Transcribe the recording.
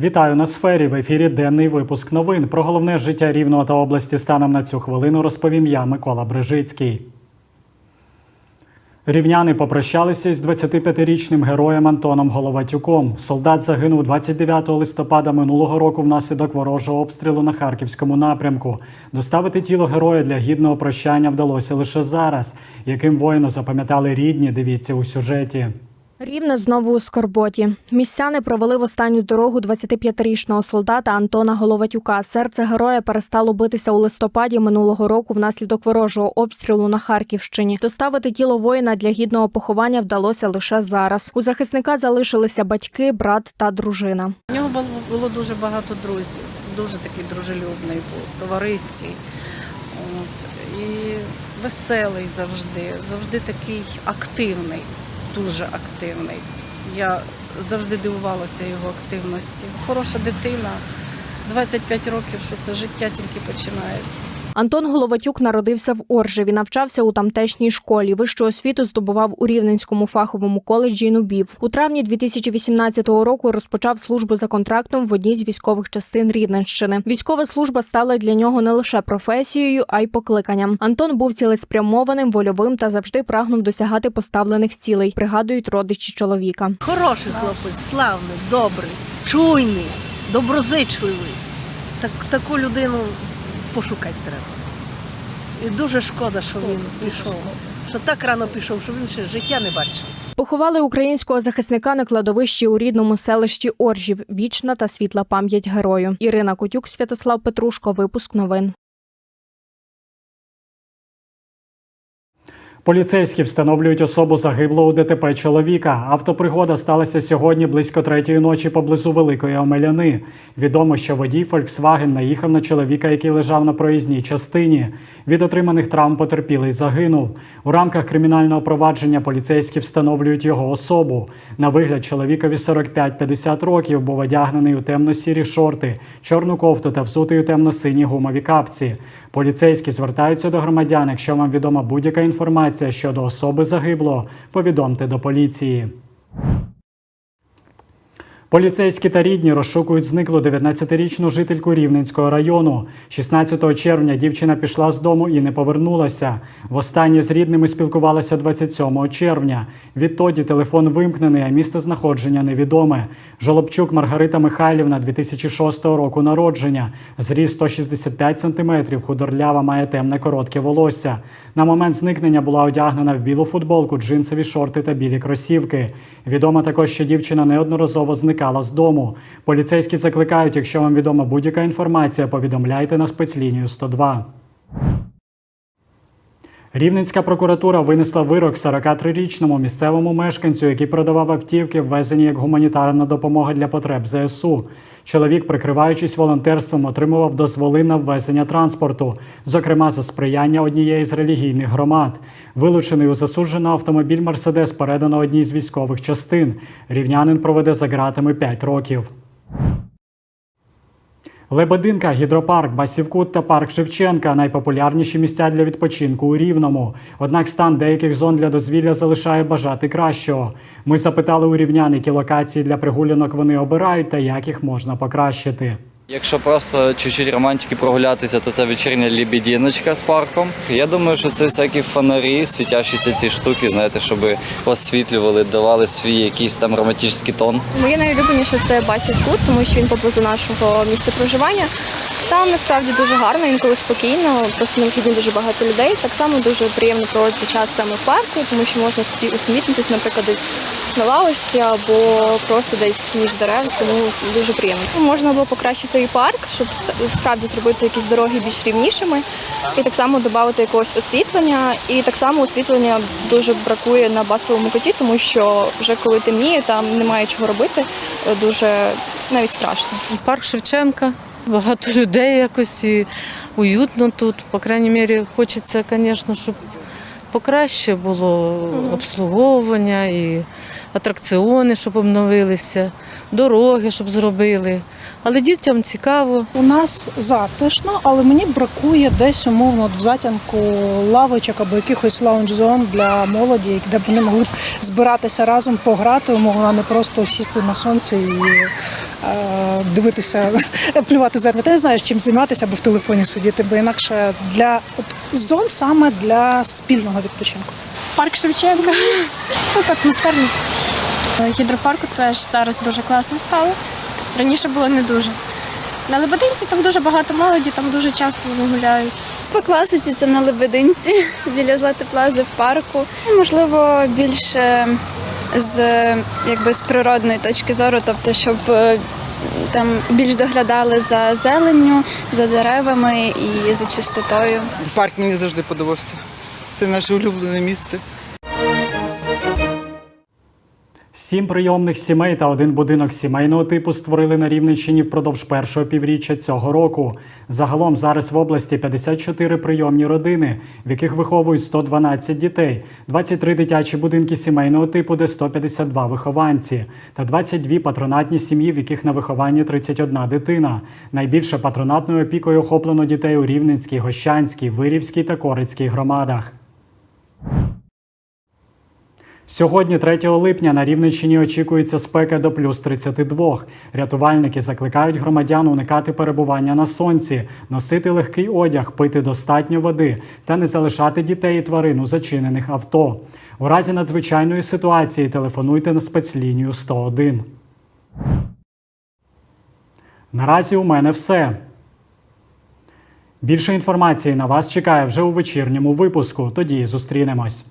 Вітаю на сфері. В ефірі денний випуск новин. Про головне життя рівного та області станом на цю хвилину розповім я, Микола Брижицький. Рівняни попрощалися із 25-річним героєм Антоном Головатюком. Солдат загинув 29 листопада минулого року внаслідок ворожого обстрілу на харківському напрямку. Доставити тіло героя для гідного прощання вдалося лише зараз. Яким воїна запам'ятали рідні, дивіться у сюжеті. Рівне знову у скорботі. Містяни провели в останню дорогу 25-річного солдата Антона Головатюка. Серце героя перестало битися у листопаді минулого року внаслідок ворожого обстрілу на Харківщині. Доставити тіло воїна для гідного поховання вдалося лише зараз. У захисника залишилися батьки, брат та дружина. У нього було, дуже багато друзів, дуже такий дружелюбний був, товариський. От, і веселий завжди, завжди такий активний, дуже активний. Я завжди дивувалася його активності. Хороша дитина, 25 років, що це життя тільки починається. Антон Головатюк народився в Оржеві, навчався у тамтешній школі. Вищу освіту здобував у Рівненському фаховому коледжі Нубів. У травні 2018 року розпочав службу за контрактом в одній з військових частин Рівненщини. Військова служба стала для нього не лише професією, а й покликанням. Антон був цілеспрямованим, вольовим та завжди прагнув досягати поставлених цілей. Prигадують родичі чоловіка. Хороший хлопець, славний, добрий, чуйний, доброзичливий. Так, таку людину пошукати треба. І дуже шкода, що він пішов. Що так рано пішов, що він ще життя не бачив. Поховали українського захисника на кладовищі у рідному селищі Оржів. Вічна та світла пам'ять герою. Ірина Котюк, Святослав Петрушко. Випуск новин. Поліцейські встановлюють особу загиблого у ДТП чоловіка. Автопригода сталася сьогодні близько третьої ночі поблизу Великої Омеляни. Відомо, що водій Volkswagen наїхав на чоловіка, який лежав на проїзній частині. Від отриманих травм потерпілий загинув. У рамках кримінального провадження поліцейські встановлюють його особу. На вигляд чоловікові 45-50 років був одягнений у темно-сірі шорти, чорну кофту та взутий у темно-сині гумові капці. Поліцейські звертаються до громадян. Якщо вам відома будь-яка інформація щодо особи загиблого, повідомте до поліції. Поліцейські та рідні розшукують зниклу 19-річну жительку Рівненського району. 16 червня дівчина пішла з дому і не повернулася. Востаннє з рідними спілкувалася 27 червня. Відтоді телефон вимкнений, а місце знаходження невідоме. Жолобчук Маргарита Михайлівна 2006 року народження. Зріст 165 см, худорлява має темне коротке волосся. На момент зникнення була одягнена в білу футболку, джинсові шорти та білі кросівки. Відомо також, що дівчина неодноразово зникала з дому. Поліцейські закликають, якщо вам відома будь-яка інформація, повідомляйте на спецлінію 102. Рівненська прокуратура винесла вирок 43-річному місцевому мешканцю, який продавав автівки, ввезені як гуманітарна допомога для потреб ЗСУ. Чоловік, прикриваючись волонтерством, отримував дозволи на ввезення транспорту, зокрема за сприяння однієї з релігійних громад. Вилучений у засуджений автомобіль Мерседес передано одній з військових частин. Рівнянин проведе за ґратами 5 років. Лебединка, гідропарк, Басівкут та парк Шевченка найпопулярніші місця для відпочинку у Рівному. Однак стан деяких зон для дозвілля залишає бажати кращого. Ми запитали у рівнян, які локації для прогулянок вони обирають та як їх можна покращити. Якщо просто чуть-чуть романтики прогулятися, то це вечірня лібідіночка з парком. Я думаю, що це всякі фонарі, світящіся ці штуки, знаєте, щоб освітлювали, давали свій якийсь там романтичний тон. Моє найулюбленіше це Басів Кут, тому що він поблизу нашого місця проживання. Там насправді дуже гарно, інколи спокійно, просто необхідно дуже багато людей. Так само дуже приємно проводити час саме в парку, тому що можна собі усамітнитись, наприклад, десь на лавочці або просто десь між дерев, тому дуже приємно. Можна було покращити і парк, щоб справді зробити якісь дороги більш рівнішими, і так само додати якогось освітлення. І так само освітлення дуже бракує на басовому коті, тому що вже коли темніє, там немає чого робити, дуже навіть страшно. Парк Шевченка, багато людей якось і уютно тут. По крайній мірі, хочеться, звісно, щоб покраще було обслуговування і атракціони, щоб обновилися, дороги, щоб зробили. Але дітям цікаво. У нас затишно, але мені бракує десь умовно от в затінку лавочок або якихось лаунж-зон для молоді, де б вони могли б збиратися разом, пограти, умовно, а не просто сісти на сонці і дивитися, плювати зерно. Та не знаю, чим займатися або в телефоні сидіти, бо інакше для от, зон саме для спільного відпочинку. Парк Шевченка. Тут атмосферно. Гідропарку теж зараз дуже класно стало. Раніше було не дуже. На Лебединці там дуже багато молоді, там дуже часто вони гуляють. По класиці це на Лебединці, біля Злати Плази в парку. Можливо, більше з, якби, з природної точки зору, тобто, щоб е, там більш доглядали за зеленню, за деревами і за чистотою. Парк мені завжди подобався. Це наше улюблене місце. Сім прийомних сімей та один будинок сімейного типу створили на Рівненщині впродовж першого півріччя цього року. Загалом зараз в області 54 прийомні родини, в яких виховують 112 дітей, 23 дитячі будинки сімейного типу, де 152 вихованці, та 22 патронатні сім'ї, в яких на вихованні 31 дитина. Найбільше патронатною опікою охоплено дітей у Рівненській, Гощанській, Вирівській та Корицькій громадах. Сьогодні, 3 липня, на Рівненщині очікується спека до плюс 32. Рятувальники закликають громадян уникати перебування на сонці, носити легкий одяг, пити достатньо води та не залишати дітей і тварин у зачинених авто. У разі надзвичайної ситуації телефонуйте на спецлінію 101. Наразі у мене все. Більше інформації на вас чекає вже у вечірньому випуску. Тоді зустрінемось.